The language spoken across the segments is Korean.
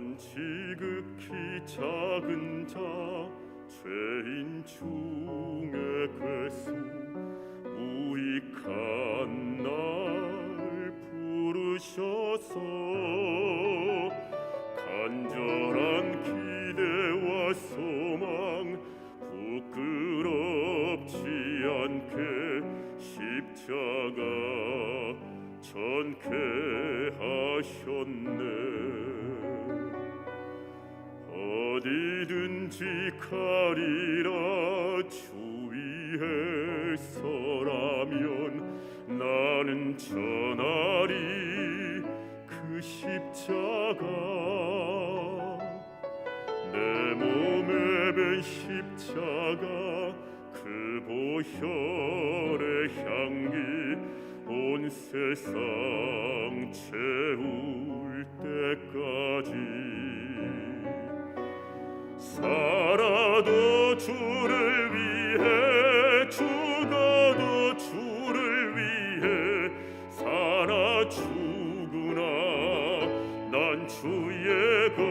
난 지극히 작은 자 죄인 중에 괴수 무익한 날 부르셔서 간절한 기대와 소망 부끄럽지 않게 십자가 전케 하셨네 어디든지 가리라 주위에 서라면 나는 전하리. 그 십자가 내 몸에 벤 십자가 그 보혈의 향기 온 세상 채울 때까지 것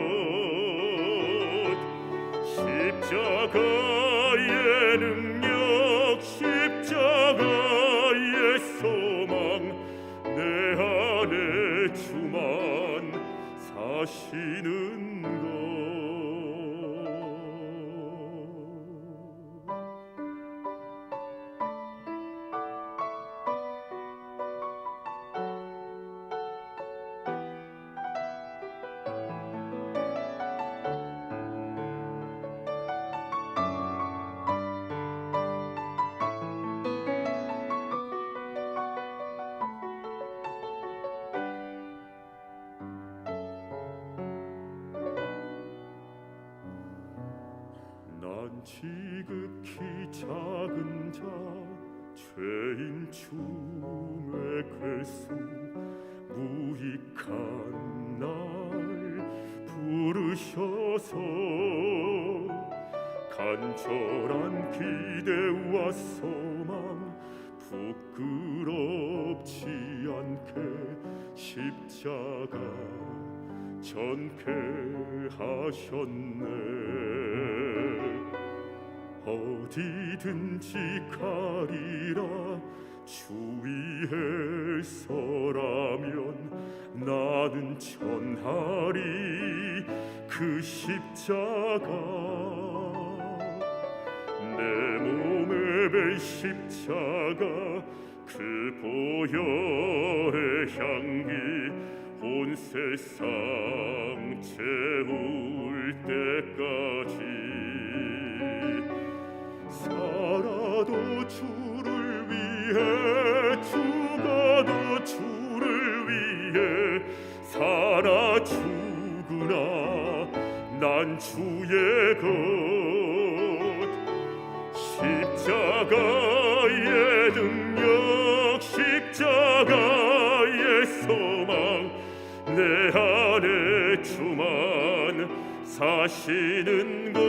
십자가의 능력 십자가의 소망 내 안에 주만 사시는 지극히 작은 자 죄인 중에 괴수 무익한 날 부르셔서 간절한 기대와 소망 부끄럽지 않게 십자가 전케 하셨네 어디든지 가리라 주위에 서라면 나는 전하리 그 십자가. 내 몸에 벤 십자가 그 보혈의 향기 온 세상 위해 죽어도 주를 위해 살아 죽으나 난 주의 것. 십자가의 능력 십자가의 소망 내 안에 주만 사시는 것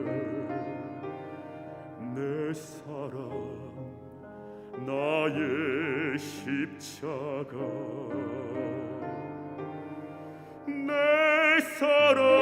사랑 나의 십자가. 내 사랑